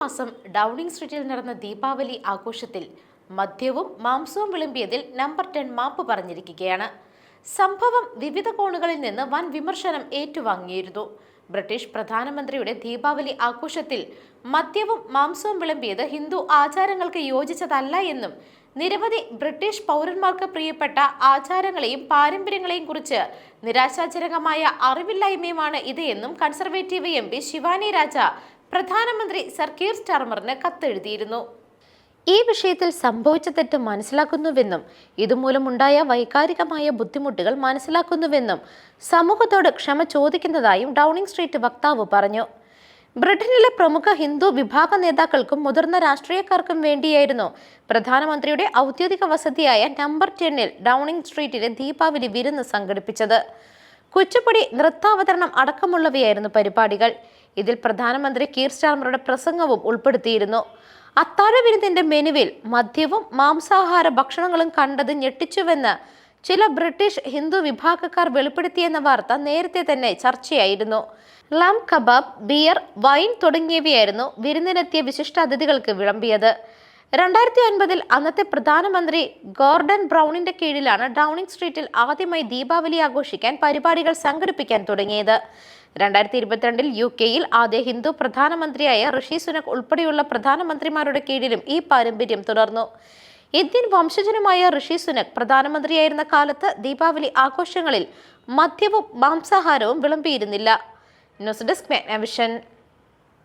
മാസം ഡൗണിംഗ് സ്ട്രീറ്റിൽ നടന്ന ദീപാവലി ആഘോഷത്തിൽ മദ്യവും മാംസവും വിളമ്പിയതിൽ നമ്പർ ടെൻ മാപ്പ് പറഞ്ഞിരിക്കുകയാണ്. സംഭവം വിവിധ കോണുകളിൽ നിന്ന് വൻ വിമർശനം ഏറ്റുവാങ്ങിയിരുന്നു. ബ്രിട്ടീഷ് പ്രധാനമന്ത്രിയുടെ ദീപാവലി ആഘോഷത്തിൽ മദ്യവും മാംസവും വിളമ്പിയത് ഹിന്ദു ആചാരങ്ങൾക്ക് യോജിച്ചതല്ല എന്നും നിരവധി ബ്രിട്ടീഷ് പൗരന്മാർക്ക് പ്രിയപ്പെട്ട ആചാരങ്ങളെയും പാരമ്പര്യങ്ങളെയും കുറിച്ച് നിരാശാജനകമായ അറിവില്ലായ്മയുമാണ് ഇത് എന്നും conservative M P Shivani Raja പ്രധാനമന്ത്രി സർ കീർ സ്റ്റാർമറിന് കത്തെഴുതിയിരുന്നു. ഈ വിഷയത്തിൽ സംഭവിച്ച തെറ്റ് മനസ്സിലാക്കുന്നുവെന്നും ഇതുമൂലമുണ്ടായ വൈകാരികമായ ബുദ്ധിമുട്ടുകൾ മനസ്സിലാക്കുന്നുവെന്നും സമൂഹത്തോട് ക്ഷമ ചോദിക്കുന്നതായും ഡൗണിംഗ് സ്ട്രീറ്റ് വക്താവ് പറഞ്ഞു. ബ്രിട്ടനിലെ പ്രമുഖ ഹിന്ദു വിഭാഗ നേതാക്കൾക്കും മുതിർന്ന രാഷ്ട്രീയക്കാർക്കും വേണ്ടിയായിരുന്നു പ്രധാനമന്ത്രിയുടെ ഔദ്യോഗിക വസതിയായ നമ്പർ ടെന്നിൽ ഡൗണിംഗ് സ്ട്രീറ്റിലെ ദീപാവലി വിരുന്ന് സംഘടിപ്പിച്ചത്. കുച്ചിപ്പുടി നൃത്താവതരണം അടക്കമുള്ളവയായിരുന്നു പരിപാടികൾ. ഇതിൽ പ്രധാനമന്ത്രി കീർ സ്റ്റാർമറുടെ പ്രസംഗവും ഉൾപ്പെടുത്തിയിരുന്നു. അത്താഴ വിരുന്നിന്റെ മെനുവിൽ മദ്യവും മാംസാഹാര ഭക്ഷണങ്ങളും കണ്ടത് ഞെട്ടിച്ചുവെന്ന് ചില ബ്രിട്ടീഷ് ഹിന്ദു വിഭാഗക്കാർ വെളിപ്പെടുത്തിയെന്ന വാർത്ത നേരത്തെ തന്നെ ചർച്ചയായിരുന്നു. ലം കബാബ് ബിയർ വൈൻ തുടങ്ങിയവയായിരുന്നു വിരുന്നിനെത്തിയ വിശിഷ്ടാതിഥികൾക്ക് വിളമ്പിയത്. രണ്ടായിരത്തി ഒൻപതിൽ അന്നത്തെ പ്രധാനമന്ത്രി ഗോർഡൻ ബ്രൗണിന്റെ കീഴിലാണ് ഡൗണിംഗ് സ്ട്രീറ്റിൽ ആദ്യമായി ദീപാവലി ആഘോഷിക്കാൻ പരിപാടികൾ സംഘടിപ്പിക്കാൻ തുടങ്ങിയത്. രണ്ടായിരത്തി ഇരുപത്തിരണ്ടിൽ യു കെയിൽ ആദ്യ ഹിന്ദു പ്രധാനമന്ത്രിയായ ഋഷി സുനക് ഉൾപ്പെടെയുള്ള പ്രധാനമന്ത്രിമാരുടെ കീഴിലും ഈ പാരമ്പര്യം തുടർന്നു. ഇന്ത്യൻ വംശജനുമായ ഋഷി സുനക് പ്രധാനമന്ത്രിയായിരുന്ന കാലത്ത് ദീപാവലി ആഘോഷങ്ങളിൽ മദ്യവും മാംസാഹാരവും വിളമ്പിയിരുന്നില്ല. News desk മെഗ്നവിഷൻ.